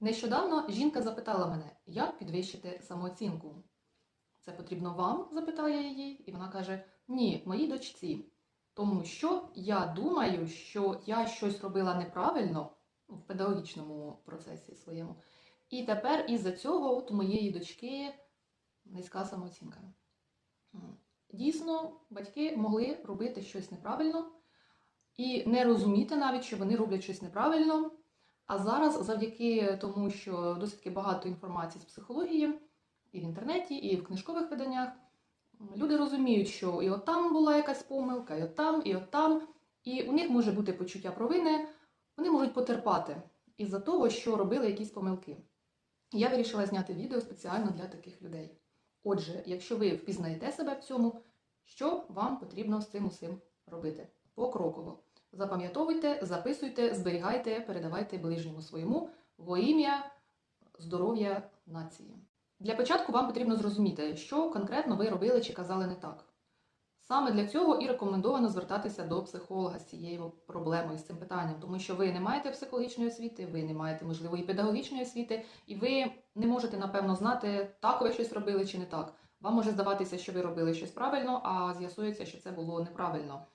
Нещодавно жінка запитала мене, як підвищити самооцінку. Це потрібно вам? запитала я її, і вона каже: Ні, моїй дочці. Тому що я думаю, що я щось робила неправильно в педагогічному процесі своєму. І тепер із-за цього от у моєї дочки низька самооцінка. Дійсно, батьки могли робити щось неправильно і не розуміти навіть, що вони роблять щось неправильно. А зараз, завдяки тому, що досить багато інформації з психології і в інтернеті, і в книжкових виданнях, люди розуміють, що і от там була якась помилка, і от там, і от там. І у них може бути почуття провини, вони можуть потерпати із-за того, що робили якісь помилки. Я вирішила зняти відео спеціально для таких людей. Отже, якщо ви впізнаєте себе в цьому, що вам потрібно з цим усім робити? Покроково. Запам'ятовуйте, записуйте, зберігайте, передавайте ближньому своєму во ім'я здоров'я нації. Для початку вам потрібно зрозуміти, що конкретно ви робили чи казали не так. Саме для цього і рекомендовано звертатися до психолога з цією проблемою, з цим питанням, тому що ви не маєте психологічної освіти, ви не маєте, можливо, і педагогічної освіти, і ви не можете, напевно, знати, так ви щось робили чи не так. Вам може здаватися, що ви робили щось правильно, а з'ясується, що це було неправильно.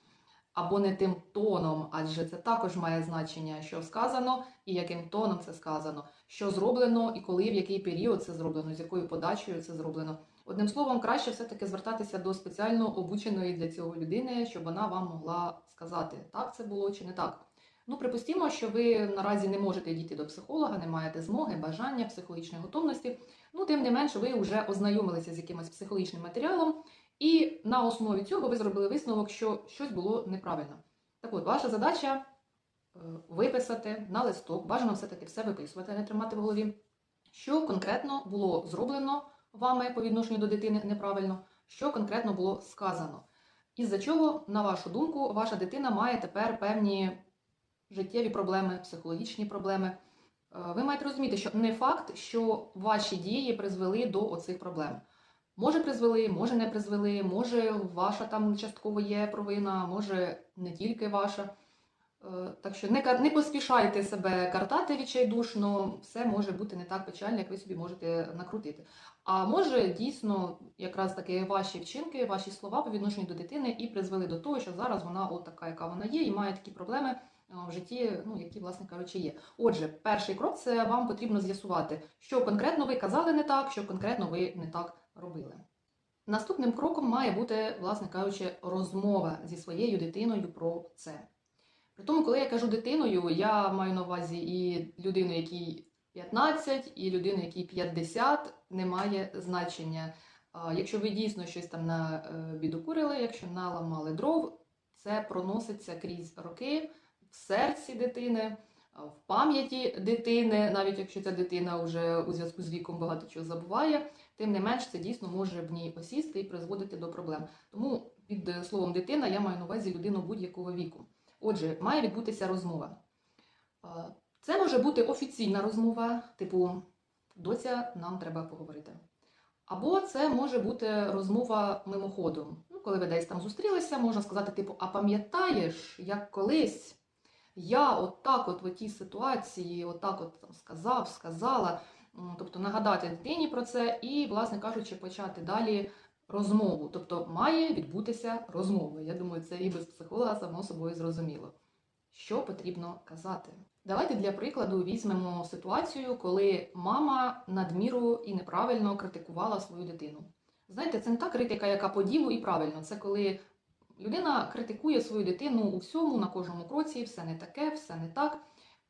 Або не тим тоном, адже це також має значення, що сказано і яким тоном це сказано, що зроблено і коли, в який період це зроблено, з якою подачею це зроблено. Одним словом, краще все-таки звертатися до спеціально обученої для цього людини, щоб вона вам могла сказати, так це було чи не так. Ну, припустімо, що ви наразі не можете дійти до психолога, не маєте змоги, бажання, психологічної готовності. Ну, тим не менше, ви вже ознайомилися з якимось психологічним матеріалом, і на основі цього ви зробили висновок, що щось було неправильно. Так от, ваша задача е, виписати на листок, бажано все-таки все виписувати, не тримати в голові, що конкретно було зроблено вами по відношенню до дитини неправильно, що конкретно було сказано. Із-за чого, на вашу думку, ваша дитина має тепер певні життєві проблеми, психологічні проблеми. Е, Ви маєте розуміти, що не факт, що ваші дії призвели до оцих проблем. Може призвели, може не призвели, може ваша там частково є провина, може не тільки ваша. Е, Так що не, не поспішайте себе картати відчайдушно, все може бути не так печально, як ви собі можете накрутити. А може дійсно якраз таки ваші вчинки, ваші слова по відношенню до дитини і призвели до того, що зараз вона от така, яка вона є, і має такі проблеми е, в житті, ну які, власне кажучи, є. Отже, перший крок це вам потрібно з'ясувати, що конкретно ви казали не так, що конкретно ви не так робили. Наступним кроком має бути, власне кажучи, розмова зі своєю дитиною про це. При тому, коли я кажу дитиною, я маю на увазі і людину, якій 15, і людину, якій 50, не має значення. Якщо ви дійсно щось там набідокурили, якщо наламали дров, це проноситься крізь роки в серці дитини, в пам'яті дитини, навіть якщо ця дитина вже у зв'язку з віком багато чого забуває, тим не менш це дійсно може в ній осісти і призводити до проблем. Тому під е, словом дитина я маю на увазі людину будь-якого віку. Отже, має відбутися розмова. Це може бути офіційна розмова, типу доця, нам треба поговорити. Або це може бути розмова мимоходом. Ну, коли ви десь там зустрілися, можна сказати, типу, а пам'ятаєш, як колись я от так от в тій ситуації, отак от там сказав, сказала. Тобто нагадати дитині про це і, власне кажучи, почати далі розмову. Тобто має відбутися розмова. Я думаю, це і без психолога само собою зрозуміло. Що потрібно казати? Давайте для прикладу візьмемо ситуацію, коли мама надміру і неправильно критикувала свою дитину. Знаєте, це не та критика, яка по ділу і правильно. Це коли людина критикує свою дитину у всьому, на кожному кроці, все не таке, все не так.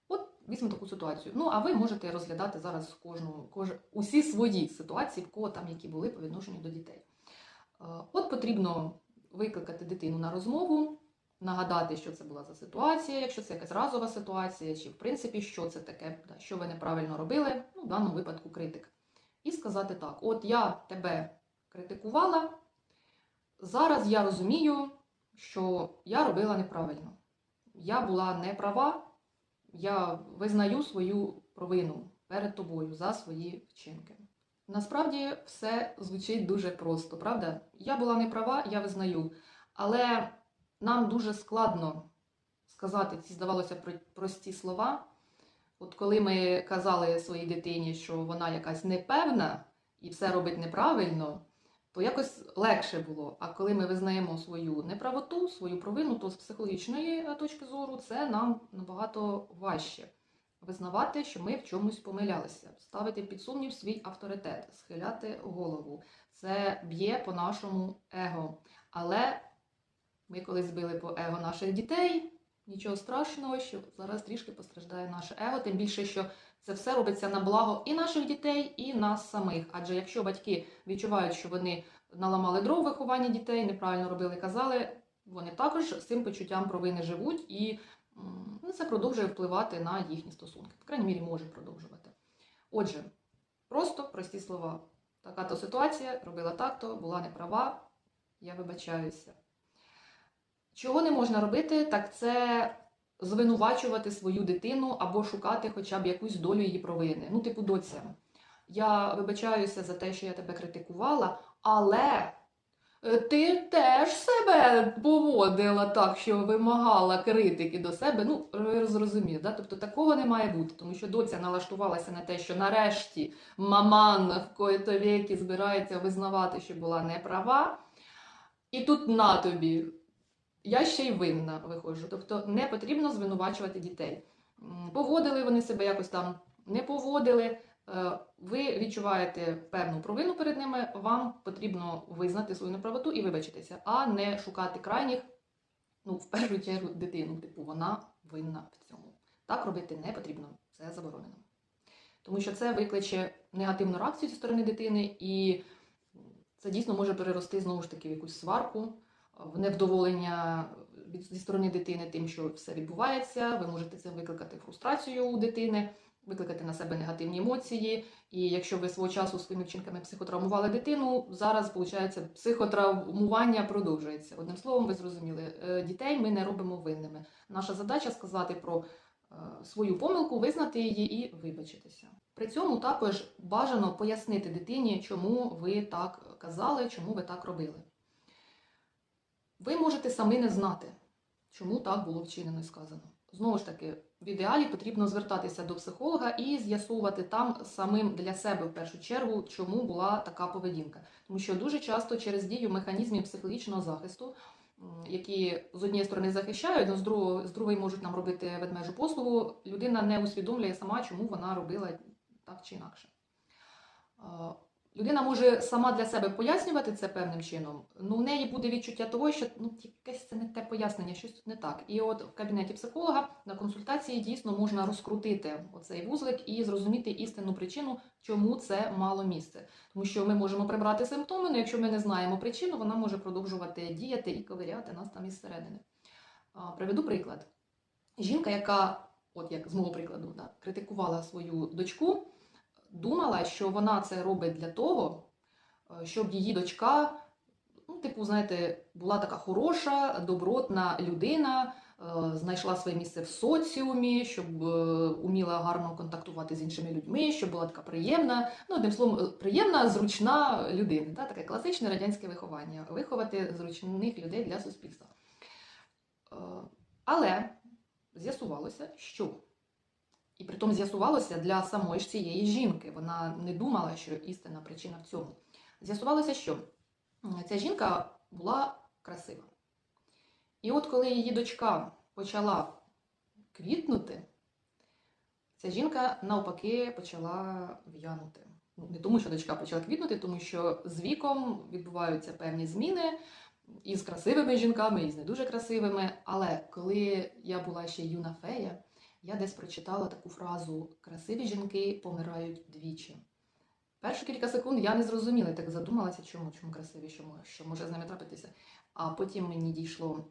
От візьмемо таку ситуацію. Ну, а ви можете розглядати зараз кожну, кож... усі свої ситуації, в кого там які були по відношенню до дітей. Е, От потрібно викликати дитину на розмову, нагадати, що це була за ситуація, якщо це якась разова ситуація, чи в принципі, що це таке, що ви неправильно робили, ну, в даному випадку критик. І сказати так: от я тебе критикувала, зараз я розумію, що я робила неправильно. Я була не права, я визнаю свою провину перед тобою за свої вчинки. Насправді все звучить дуже просто, правда? Я була не права, я визнаю. Але нам дуже складно сказати ці, здавалося, про- прості слова. От коли ми казали своїй дитині, що вона якась непевна і все робить неправильно, то якось легше було. А коли ми визнаємо свою неправоту, свою провину, то з психологічної е, точки зору це нам набагато важче визнавати, що ми в чомусь помилялися, ставити під сумнів свій авторитет, схиляти голову. Це б'є по нашому его. Але ми колись били по его наших дітей. Нічого страшного, що зараз трішки постраждає наше его, тим більше, що це все робиться на благо і наших дітей, і нас самих. Адже якщо батьки відчувають, що вони наламали дров у вихованні дітей, неправильно робили, казали, вони також з цим почуттям провини живуть, і це продовжує впливати на їхні стосунки. В крайній мірі може продовжувати. Отже, просто прості слова. Така то ситуація, робила так-то, була неправа, я вибачаюся. Чого не можна робити, так це звинувачувати свою дитину або шукати хоча б якусь долю її провини. Ну, типу, доця, я вибачаюся за те, що я тебе критикувала, але е, ти теж себе поводила так, що вимагала критики до себе. Ну, ви зрозуміли, да? тобто такого не має бути, тому що доця налаштувалася на те, що нарешті маман в коїто віки збирається визнавати, що була неправа. І тут на тобі. Я ще й винна виходжу. Тобто не потрібно звинувачувати дітей. Поводили вони себе якось там, не поводили. е, Ви відчуваєте певну провину перед ними, вам потрібно визнати свою неправоту і вибачитися, а не шукати крайніх, ну, в першу чергу, дитину. Типу, вона винна в цьому. Так робити не потрібно, це заборонено. Тому що це викличе негативну реакцію зі сторони дитини, і це дійсно може перерости знову ж таки в якусь сварку, в невдоволення зі сторони дитини тим, що все відбувається. Ви можете цим викликати фрустрацію у дитини, викликати на себе негативні емоції. І якщо ви свого часу своїми вчинками психотравмували дитину, зараз виходить психотравмування продовжується. Одним словом, ви зрозуміли, е, дітей ми не робимо винними. Наша задача сказати про е, свою помилку, визнати її і вибачитися. При цьому також бажано пояснити дитині, чому ви так казали, чому ви так робили. Ви можете самі не знати, чому так було вчинено і сказано. Знову ж таки, в ідеалі потрібно звертатися до психолога і з'ясовувати там самим для себе в першу чергу, чому була така поведінка. Тому що дуже часто через дію механізмів психологічного захисту, які з однієї сторони захищають, але з другої, з другої можуть нам робити ведмежу послугу, людина не усвідомлює сама, чому вона робила так чи інакше. Людина може сама для себе пояснювати це певним чином, але в неї буде відчуття того, що ну, якесь це не те пояснення, щось тут не так. І от в кабінеті психолога на консультації дійсно можна розкрутити оцей вузлик і зрозуміти істинну причину, чому це мало місце. Тому що ми можемо прибрати симптоми, але якщо ми не знаємо причину, вона може продовжувати діяти і ковиряти нас там із середини. Приведу приклад. Жінка, яка, от як з мого прикладу, да, критикувала свою дочку, думала, що вона це робить для того, е, щоб її дочка, ну, типу, знаєте, була така хороша, добротна людина, е, знайшла своє місце в соціумі, щоб е, уміла гарно контактувати з іншими людьми, щоб була така приємна, ну, одним словом, приємна, зручна людина. Да? Таке класичне радянське виховання виховати зручних людей для суспільства. Але з'ясувалося, що і притом з'ясувалося для самої ж цієї жінки. Вона не думала, що істинна причина в цьому. З'ясувалося, що ця жінка була красива. І от коли її дочка почала квітнути, ця жінка навпаки почала в'янути. Ну, не тому, що дочка почала квітнути, тому що з віком відбуваються певні зміни і з красивими жінками, і з не дуже красивими. Але коли я була ще юна фея, я десь прочитала таку фразу Красиві жінки помирають двічі. Перші кілька секунд я не зрозуміла, так задумалася, чому, чому красиві, може- що може з ними трапитися. А потім мені дійшло: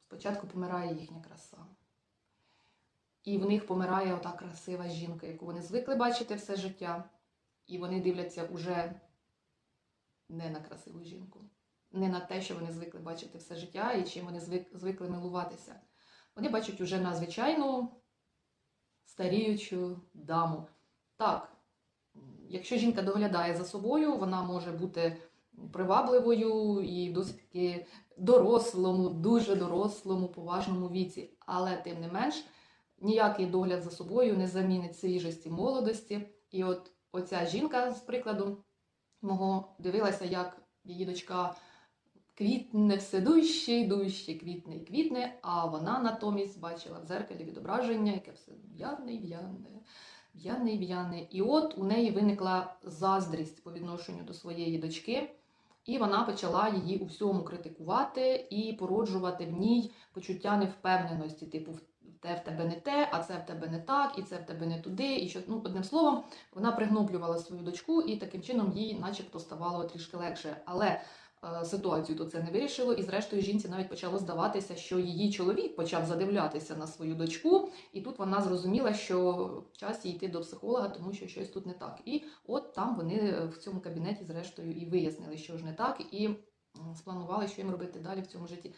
спочатку помирає їхня краса. І в них помирає ота красива жінка, яку вони звикли бачити все життя. І вони дивляться уже не на красиву жінку, не на те, що вони звикли бачити все життя і чим вони звик- звикли милуватися. Вони бачать уже на звичайну старіючу даму. Так, якщо жінка доглядає за собою, вона може бути привабливою і досить таки дорослому, дуже дорослому, поважному віці. Але тим не менш, ніякий догляд за собою не замінить свіжості молодості. І от оця жінка, з прикладу мого, дивилася, як її дочка квітне все дужче і дужче, квітне і квітне, а вона натомість бачила в дзеркалі відображення, яке все в'яне і в'яне, в'яне і в'яне. І от у неї виникла заздрість по відношенню до своєї дочки. І вона почала її у всьому критикувати і породжувати в ній почуття невпевненості, типу, те в тебе не те, а це в тебе не так, і це в тебе не туди. І що ну одним словом, вона пригноблювала свою дочку, і таким чином їй, начебто, ставало трішки легше. Але ситуацію то це не вирішило, і зрештою жінці навіть почало здаватися, що її чоловік почав задивлятися на свою дочку, і тут вона зрозуміла, що час йти до психолога, тому що щось тут не так. І от там вони в цьому кабінеті, зрештою, і вияснили, що ж не так, і спланували, що їм робити далі в цьому житті.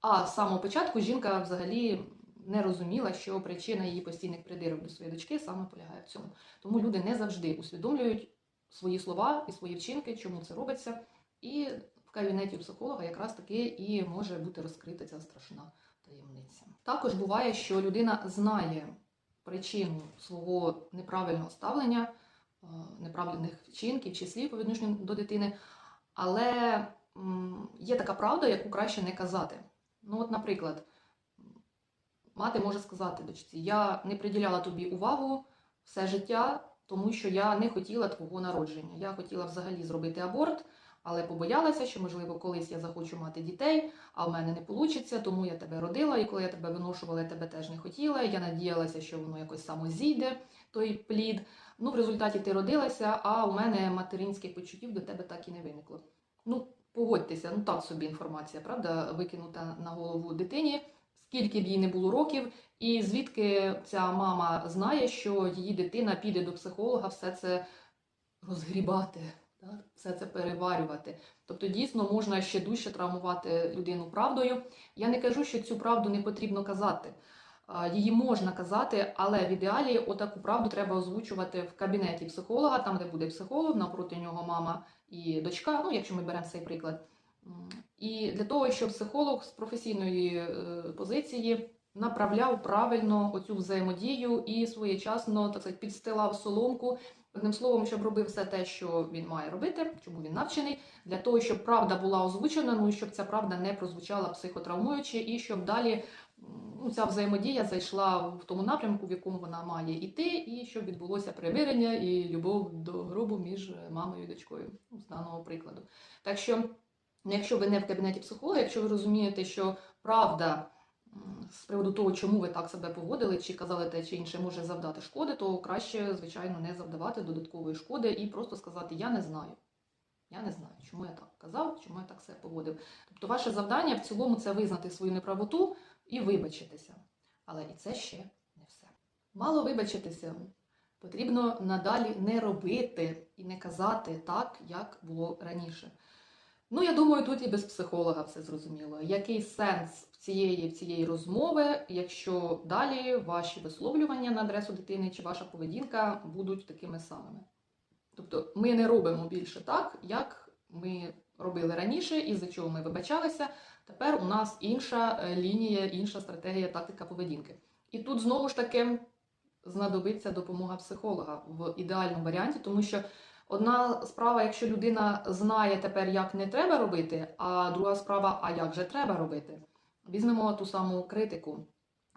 А з самого початку жінка взагалі не розуміла, що причина її постійних придирок до своєї дочки саме полягає в цьому. Тому люди не завжди усвідомлюють свої слова і свої вчинки, чому це робиться. І в кабінеті психолога якраз таки і може бути розкрита ця страшна таємниця. Також буває, що людина знає причину свого неправильного ставлення, е, неправильних вчинків чи слів по відношенню до дитини, але є така правда, яку краще не казати. Ну, от, наприклад, мати може сказати дочці: я не приділяла тобі увагу все життя, тому що я не хотіла твого народження. Я хотіла взагалі зробити аборт, але побоялася, що, можливо, колись я захочу мати дітей, а в мене не вийде, тому я тебе родила, і коли я тебе виношувала, я тебе теж не хотіла. Я надіялася, що воно якось само зійде, той плід. Ну, в результаті ти родилася, а у мене материнських почуттів до тебе так і не виникло. Ну, погодьтеся, ну так собі інформація, правда, викинута на голову дитині, скільки б їй не було років, і звідки ця мама знає, що її дитина піде до психолога все це розгрібати? Все це переварювати. Тобто, дійсно можна ще дужче травмувати людину правдою. Я не кажу, що цю правду не потрібно казати. Її можна казати, але в ідеалі отаку правду треба озвучувати в кабінеті психолога, там, де буде психолог, навпроти нього мама і дочка, ну, якщо ми беремо цей приклад. І для того, щоб психолог з професійної е, позиції направляв правильно оцю взаємодію і своєчасно так сказати, підстилав соломку. Одним словом, щоб робив все те, що він має робити, чому він навчений, для того, щоб правда була озвучена, ну і щоб ця правда не прозвучала психотравмуюче, і щоб далі ну, ця взаємодія зайшла в тому напрямку, в якому вона має йти, і щоб відбулося примирення і любов до гробу між мамою і дочкою, ну, з даного прикладу. Так що, якщо ви не в кабінеті психолога, якщо ви розумієте, що правда з приводу того, чому ви так себе поводили, чи казали те чи інше може завдати шкоди, то краще, звичайно, не завдавати додаткової шкоди і просто сказати Я не знаю. Я не знаю, чому я так казав, чому я так себе поводив. Тобто, ваше завдання в цілому це визнати свою неправоту і вибачитися. Але і це ще не все. Мало вибачитися. Потрібно надалі не робити і не казати так, як було раніше. Ну, я думаю, тут і без психолога все зрозуміло. Який сенс цієї, цієї розмови, якщо далі ваші висловлювання на адресу дитини чи ваша поведінка будуть такими самими? Тобто ми не робимо більше так, як ми робили раніше, і за чого ми вибачалися. Тепер у нас інша е, лінія, інша стратегія, тактика поведінки. І тут знову ж таки знадобиться допомога психолога в ідеальному варіанті, тому що одна справа, якщо людина знає тепер, як не треба робити, а друга справа, а як же треба робити. Візьмемо ту саму критику.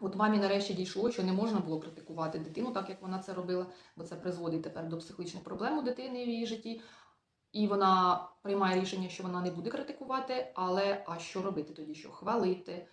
От мамі нарешті дійшло, що не можна було критикувати дитину, так як вона це робила, бо це призводить тепер до психологічних проблем у дитини в її житті. І вона приймає рішення, що вона не буде критикувати, але а що робити тоді? Що хвалити?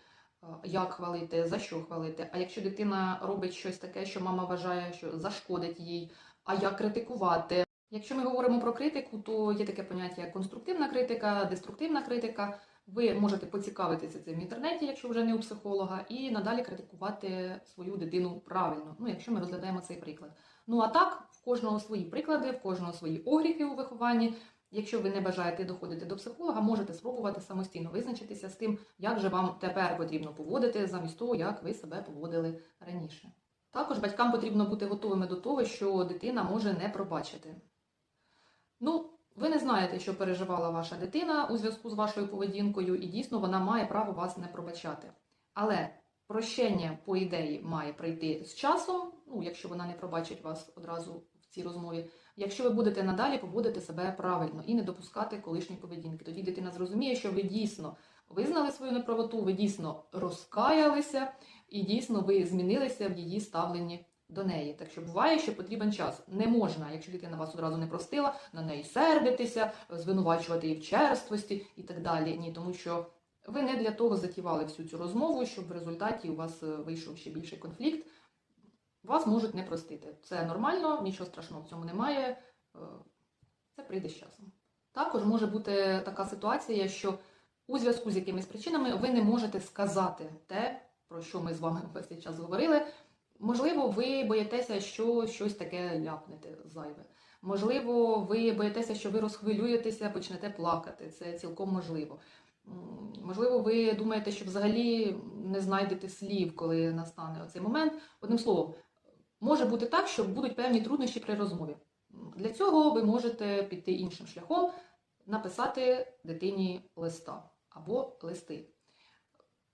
Як хвалити, за що хвалити? А якщо дитина робить щось таке, що мама вважає, що зашкодить їй, а як критикувати? Якщо ми говоримо про критику, то є таке поняття як конструктивна критика, деструктивна критика. Ви можете поцікавитися цим в інтернеті, якщо вже не у психолога, і надалі критикувати свою дитину правильно. Ну, якщо ми розглядаємо цей приклад. Ну а так, в кожного свої приклади, в кожного свої огріхи у вихованні. Якщо ви не бажаєте доходити до психолога, можете спробувати самостійно визначитися з тим, як же вам тепер потрібно поводити, замість того, як ви себе поводили раніше. Також батькам потрібно бути готовими до того, що дитина може не пробачити. Ну, ви не знаєте, що переживала ваша дитина у зв'язку з вашою поведінкою, і дійсно вона має право вас не пробачати. Але Прощення, по ідеї, має прийти з часом, ну, якщо вона не пробачить вас одразу в цій розмові. Якщо ви будете надалі поводити себе правильно і не допускати колишньої поведінки, тоді дитина зрозуміє, що ви дійсно визнали свою неправоту, ви дійсно розкаялися і дійсно ви змінилися в її ставленні до неї. Так що буває, що потрібен час. Не можна, якщо дитина вас одразу не простила, на неї сердитися, звинувачувати її в черствості і так далі. Ні, тому що ви не для того затівали всю цю розмову, щоб в результаті у вас е, вийшов ще більший конфлікт. Вас можуть не простити. Це нормально, нічого страшного в цьому немає. Е, Це прийде з часом. Також може бути така ситуація, що у зв'язку з якимись причинами ви не можете сказати те, про що ми з вами весь цей час говорили. Можливо, ви боїтеся, що щось таке ляпнете зайве. Можливо, ви боїтеся, що ви розхвилюєтеся, почнете плакати. Це цілком можливо. Можливо, ви думаєте, що взагалі не знайдете слів, коли настане оцей момент. Одним словом, може бути так, що будуть певні труднощі при розмові. Для цього ви можете піти іншим шляхом, написати дитині листа або листи.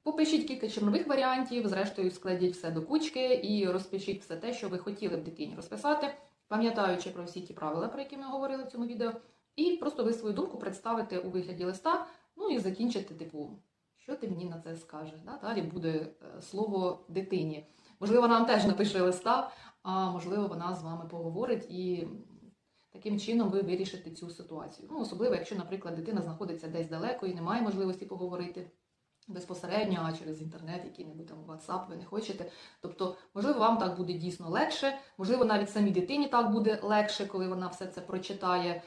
Попишіть кілька чорнових варіантів, зрештою складіть все до кучки і розпишіть все те, що ви хотіли б дитині розписати, пам'ятаючи про всі ті правила, про які ми говорили в цьому відео, і просто ви свою думку представите у вигляді листа, ну і закінчите, типу, що ти мені на це скажеш? Да? Далі буде е, слово дитині. Можливо, вам теж напише листа, а можливо, вона з вами поговорить і таким чином ви вирішите цю ситуацію. Ну, особливо, якщо, наприклад, дитина знаходиться десь далеко і немає можливості поговорити безпосередньо, а через інтернет, який-небудь там WhatsApp ви не хочете. Тобто, можливо, вам так буде дійсно легше, можливо, навіть самій дитині так буде легше, коли вона все це прочитає,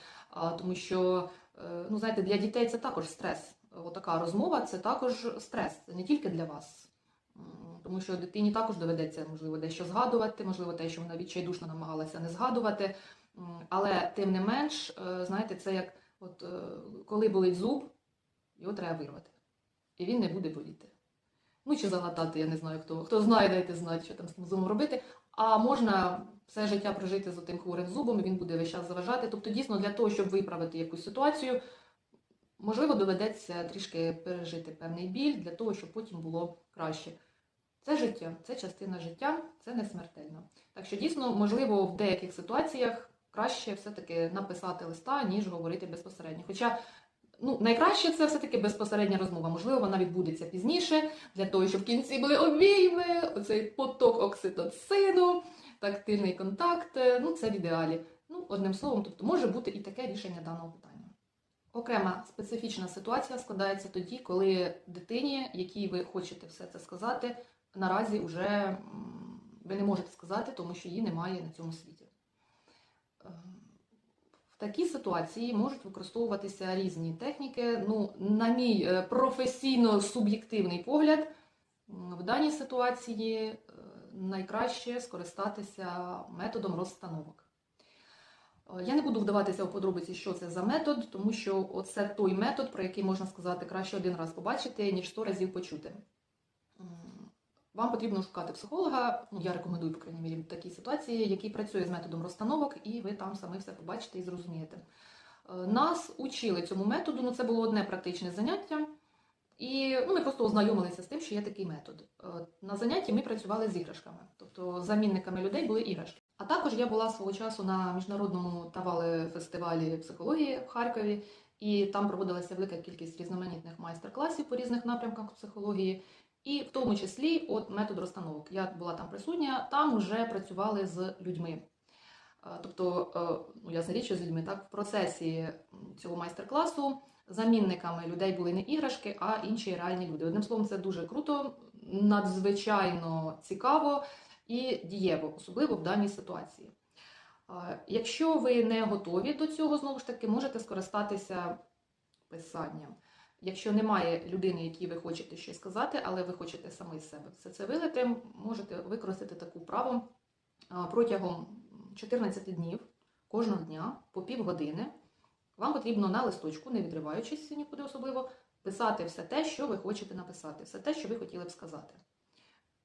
тому що, е, ну, знаєте, для дітей це також стрес. Отака розмова це також стрес, це не тільки для вас. Тому що дитині також доведеться, можливо, дещо згадувати, можливо, те, що вона відчайдушно намагалася не згадувати. Але тим не менш, е, знаєте, це як от е, коли болить зуб, його треба вирвати. І він не буде боліти. Ну, чи залатати, я не знаю, хто. Хто знає, дайте знати, що там з зубом робити. А можна все життя прожити з отим хворим зубом, і він буде весь час заважати. Тобто, дійсно, для того, щоб виправити якусь ситуацію, можливо, доведеться трішки пережити певний біль для того, щоб потім було краще. Це життя, це частина життя, це не смертельно. Так що дійсно, можливо, в деяких ситуаціях краще все-таки написати листа, ніж говорити безпосередньо. Хоча ну, найкраще це все-таки безпосередня розмова. Можливо, вона відбудеться пізніше, для того, щоб в кінці були обійми, оцей поток окситоцину, тактильний контакт. Ну, це в ідеалі. Ну, одним словом, тобто може бути і таке рішення даного питання. Окрема специфічна ситуація складається тоді, коли дитині, якій ви хочете все це сказати, наразі вже ви не можете сказати, тому що її немає на цьому світі. В такій ситуації можуть використовуватися різні техніки. Ну, на мій е, професійно-суб'єктивний погляд, в даній ситуації е, найкраще скористатися методом розстановок. Е, Я не буду вдаватися у подробиці, що це за метод, тому що це той метод, про який можна сказати, краще один раз побачити, ніж сто разів почути. Вам потрібно шукати психолога, ну я рекомендую, по крайній мірі, в такій ситуації, який працює з методом розстановок, і ви там самі все побачите і зрозумієте. Е, Нас учили цьому методу, ну це було одне практичне заняття, і ну, ми просто ознайомилися з тим, що є такий метод. Е, На занятті ми працювали з іграшками, тобто замінниками людей були іграшки. А також я була свого часу на міжнародному тавали фестивалі психології в Харкові, і там проводилася велика кількість різноманітних майстер-класів по різних напрямках психології. І в тому числі от метод розстановок. Я була там присутня, там вже працювали з людьми. Е, Тобто, е, ну ясна річ, що з людьми так в процесі цього майстер-класу замінниками людей були не іграшки, а інші реальні люди. Одним словом, це дуже круто, надзвичайно цікаво і дієво, особливо в даній ситуації. Е, Якщо ви не готові до цього, знову ж таки, можете скористатися писанням. Якщо немає людини, якій ви хочете щось сказати, але ви хочете самі з себе все це вилити, можете використати таку вправу а, протягом 14 днів кожного дня по півгодини. Вам потрібно на листочку, не відриваючись нікуди особливо, писати все те, що ви хочете написати, все те, що ви хотіли б сказати.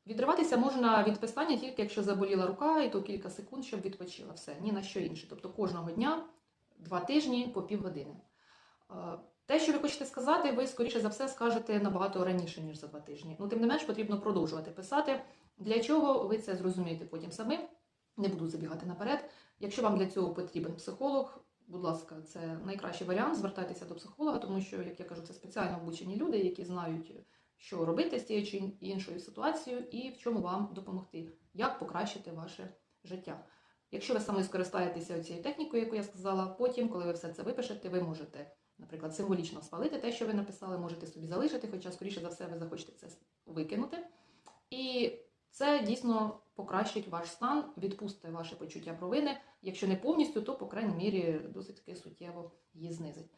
Відриватися можна від писання тільки якщо заболіла рука, і то кілька секунд, щоб відпочила все, ні на що інше. Тобто кожного дня, два тижні по півгодини. Те, що ви хочете сказати, ви скоріше за все скажете набагато раніше, ніж за два тижні. Ну, тим не менш, потрібно продовжувати писати. Для чого ви це зрозумієте потім самим? Не буду забігати наперед. Якщо вам для цього потрібен психолог, будь ласка, це найкращий варіант. Звертайтеся до психолога, тому що, як я кажу, це спеціально обучені люди, які знають, що робити з тією чи іншою ситуацією і в чому вам допомогти, як покращити ваше життя. Якщо ви саме скористаєтеся цією технікою, яку я сказала, потім, коли ви все це випишете, ви можете, наприклад, символічно спалити те, що ви написали, можете собі залишити, хоча, скоріше за все, ви захочете це викинути. І це дійсно покращить ваш стан, відпусти ваше почуття провини. Якщо не повністю, то, по крайній мірі, досить таки суттєво її знизить.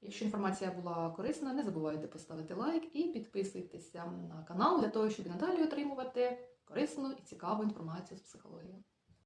Якщо інформація була корисна, не забувайте поставити лайк і підписуйтеся на канал для того, щоб надалі отримувати корисну і цікаву інформацію з психології.